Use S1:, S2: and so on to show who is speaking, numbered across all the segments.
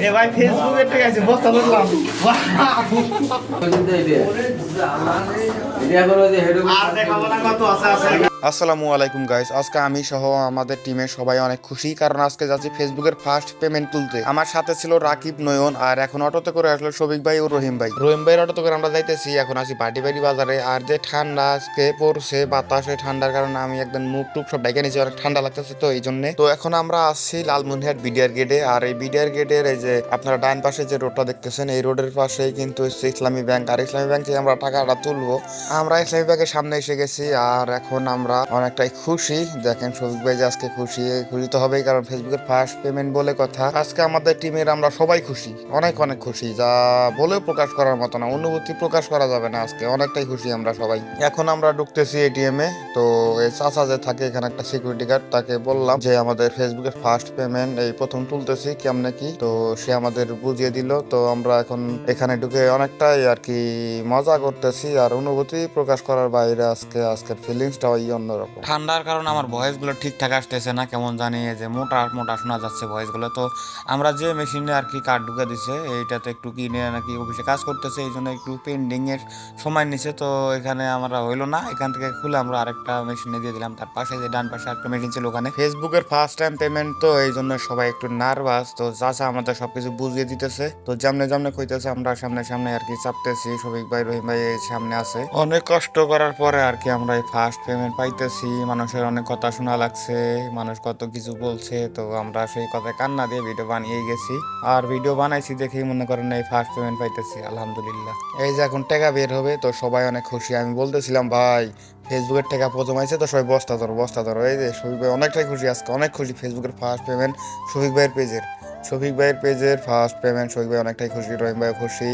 S1: এ ভাই ফেসবুকে ঠিক আছে বস্তা ধরলাম আর দেখাবো না কত আছে আছে।
S2: আসসালামু আলাইকুম গাইস আজকে আমি সহ আমাদের টিমের সবাই অনেক খুশি, কারণ আজকে যাচ্ছি ফেসবুকের ফার্স্ট পেমেন্ট তুলতে। আমার সাথে ছিল রাকিব, নয়ন, আর এখন অটোতে করে আসলো শফিক ভাই ও রহিম ভাই। রহিম ভাইয়ের অটোতে করে আমরা যাইতেছি, এখন আছি বাটি বাড়ি বাজারে। আর যে ঠান্ডা আজকে পড়ছে, বাতাসে ঠান্ডার কারণে আমি একদম মুখ টুক সব ডেকে নিয়েছি, অনেক ঠান্ডা লাগতেছে তো, এই জন্য। তো এখন আমরা আসছি লালমনিহাট বিডিআর গেটে আর এই বিডিআর গেটের এই যে আপনারা ডান পাশে যে রোডটা দেখতেছেন, এই রোডের পাশেই কিন্তু ইসলামী ব্যাংক আর ইসলামী ব্যাংক থেকে আমরা টাকাটা তুলবো। আমরা ইসলামী ব্যাংকের সামনে এসে গেছি, আর এখন আমরা অনেকটাই খুশি। দেখেন শফিক ভাই যে আজকে খুশি খুশি তো হবেই কারণ ফেসবুকের ফার্স্ট পেমেন্ট বলে কথা। আজকে আমাদের টিমের আমরা সবাই খুশি, অনেক অনেক খুশি। যা বলেও প্রকাশ করার মতো না, অনুভূতি প্রকাশ করা যাবে না আজকে। অনেকটাই খুশি আমরা সবাই। এখন আমরা ঢুকতেছি এটিএম এ। তো এই চাচা যে থাকে এখানে একটা সিকিউরিটি গার্ড তাকে বললাম যে আমাদের ফেসবুকের ফার্স্ট পেমেন্ট এই প্রথম তুলতেছি, কেমনে কি? তো সে আমাদের বুঝিয়ে দিল। তো আমরা এখন এখানে ঢুকে অনেকটাই আর কি মজা করতেছি আর অনুভূতি প্রকাশ করার বাইরে আজকে, আজকের ফিলিংসটা ওই অন্যরকম। ঠান্ডার কারণে আমার ভয়েসগুলো ঠিকঠাক আসতেছে না, কেমন জানি যে মোটা মোটা শোনা যাচ্ছে ভয়েসগুলো তো আমরা যে মেশিনে আর কি কার্ড ঢুকে দিছে, এইটাতে একটু কিনে নাকি অফিসে কাজ করতেছে, এই জন্য একটু পেন্ডিং এর সময় নিছে। তো এখানে আমরা হইল না, এখান থেকে খুলে আমরা আরেকটা মেশিনে দিয়ে দিলাম। তার পাশে যে ডান পাশে একটা মেশিন ছিল ওখানে। ফেসবুকের ফার্স্ট টাইম পেমেন্ট তো এই জন্য সবাই একটু নার্ভাস তো চাচা আমাদের সবকিছু বুঝিয়ে দিতেছে। তো জামনে জামনে কইতেছে, আমরা সামনে সামনে আর কি চাপতেছি। শফিক ভাই, রহিম ভাই সামনে আছে। অনেক কষ্ট করার পরে আর কি আমরা এই ফার্স্ট পেমেন্ট পাইতেছি, মানুষের অনেক কথা শোনা লাগছে, মানুষ কত কিছু বলছে, তো আমরা সেই কথায় কান্না দিয়ে ভিডিও বানিয়ে গেছি। আর ভিডিও বানাইছি দেখেই মনে করেন এই ফার্স্ট পেমেন্ট পাইতেছি, আলহামদুলিল্লাহ। এই যে এখন টাকা বের হবে, তো সবাই অনেক খুশি। আমি বলতেছিলাম, ভাই ফেসবুকের টাকা প্রথম আইছে, তো সবাই বস্তা ধরো বস্তা ধরো। এই যে শফিক ভাই, অনেকটাই খুশি আজকে, অনেক খুশি ফেসবুকের ফার্স্ট পেমেন্ট শফিক ভাইয়ের পেজের শফিক ভাইয়ের পেজের ফার্স্ট পেমেন্ট শফিক ভাই অনেকটাই খুশি, রহিম ভাইও খুশি,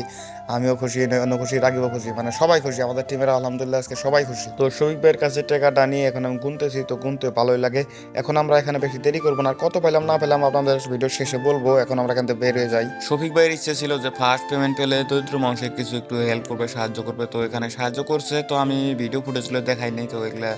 S2: আমিও খুশি, অন্য খুশি, রাগিবও খুশি মানে সবাই খুশি, আমাদের টিমের আলহামদুলিল্লাহ আজকে সবাই খুশি। তো শফিক ভাইয়ের কাছে টাকাটা নিয়ে এখন আমি গুনতেছি, তো গুনতে ভালোই লাগে। এখন আমরা এখানে বেশি দেরি করব না কত পেলাম না পেলাম আপনাদের ভিডিও শেষে বলব, এখন আমরা এখান থেকে বের হয়ে যাই। শফিক ভাইয়ের ইচ্ছে ছিল যে ফার্স্ট পেমেন্ট পেলে দরিদ্র মানুষের কিছু একটু হেল্প করবে, সাহায্য করবে, তো এখানে সাহায্য করছে, তো আমি ভিডিও ফুটেজগুলো দেখাই নাই তো এগুলা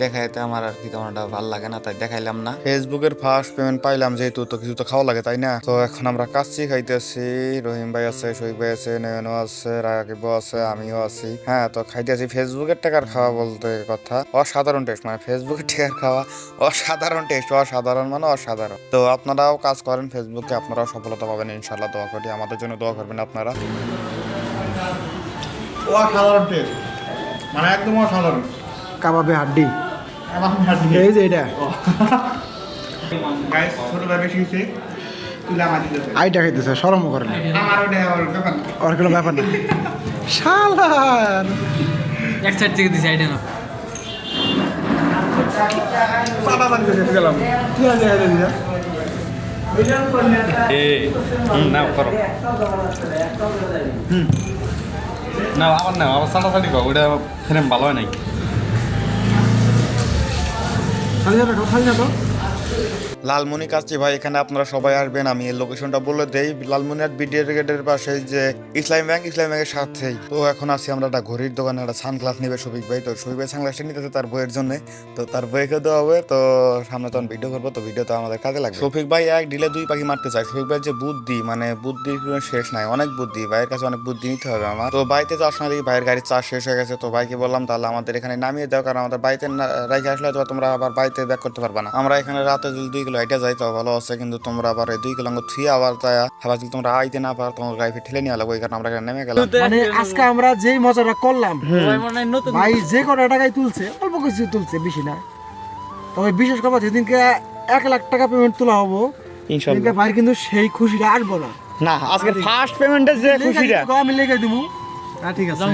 S2: দেখাইতে আমার আর কি তেমন একটা ভালো লাগে না তাই দেখাইলাম না। ফেসবুকের ফার্স্ট পেমেন্ট পাইলাম যেহেতু তো কিছু তো খাওয়া লাগে তাই না? তো এখন আমরা কাচ্চি খাইতেছি। রহিম ভাই আছে শহীদ ভাই আছে নয়নও আছে রাকিব আছে আমিও আছি। হ্যাঁ তো খাইতেছি ফেসবুকের টাকার খাওয়া বলতে কথা। অসাধারণ টেস্ট মানে ফেসবুকের টাকার খাওয়া অসাধারণ টেস্ট অসাধারণ মানে অসাধারণ। তো আপনারাও কাজ করেন ফেসবুকে আপনারাও সফলতা পাবেন ইনশাল্লাহ দোয়া করি। আমাদের জন্য দোয়া করবেন আপনারা।
S1: অসাধারণ টেস্ট মানে একদম অসাধারণ।
S3: কাবাবে হাড্ডি। এই যে এটা। আইটা খাইতেছে সরম করে না।
S1: আমার ওটা আমার ব্যাপার না।
S3: ওর কোনো ব্যাপার না। শালার।
S4: এক সাইড থেকে দিছি আইডিয়া না
S5: না না ওটা ফ্রেম ভালো হয় নাই
S3: খালি যাবে খালি যাবে
S2: লালমনি কাচ্চি ভাই, এখানে আপনারা সবাই আসবেন, আমি এই লোকেশনটা বলে দেই। লালমনিহাট বিডিআর গেটের পাশে যে ইসলাম ব্যাংক, ইসলাম ব্যাংকের সাথেই। তো এখন আছি আমরা একটা ঘড়ির দোকানে, একটা সানগ্লাস নিবে শফিক ভাই। তো শফিক ভাই সানগ্লাসটা নিতেছে তার বইয়ের জন্য। তো তার বইকে দেওয়া হবে, তো সামনে তখন ভিডিও করব, তো ভিডিও তো আমাদের কাজে লাগবে। শফিক ভাই এক ডিলে দুই পাখি মারতে চায়। শফিক ভাই যে বুদ্ধি মানে বুদ্ধির কোনো শেষ নাই, অনেক বুদ্ধি। ভাইয়ের কাছে অনেক বুদ্ধি নিতে হবে আমার। তো বাড়িতে যাওয়ার সময় দেখি ভাইয়ের গাড়ির চার্জ শেষ হয়ে গেছে। তো ভাইকে বললাম, তাহলে আমাদের এখানে নামিয়ে দাও, কারণ আমাদের বাড়িতে রেখে আসলে তোমরা আবার বাড়িতে ব্যাক করতে পারবে না। আমরা এখানে রাতে যদি দুই কিলো এটা যাই তো ভালো আছে কিন্তু তোমরা আবার এই দুই কিলো থুয়ে আবার তাই আবার যদি তোমরা আইতে না পারো তোমার গাড়ি ঠেলে নিয়ে লাগবে এই কারণে আমরা এখানে নেমে গেলাম।
S3: মানে আজকে আমরা যেই মজাটা করলাম
S4: মনে নতুন
S3: ভাই যে কটা টাকায় তুলছে অল্প কিছু তুলছে বেশি না। তবে বিশেষ কথা যেদিনকে এক লাখ টাকা পেমেন্ট তোলা হব সেদিনকে ভাই কিন্তু সেই খুশিটা আসব না
S1: না আজকে ফার্স্ট পেমেন্টে যে খুশিটা।
S3: আমি লেগে দিব। হ্যাঁ ঠিক আছে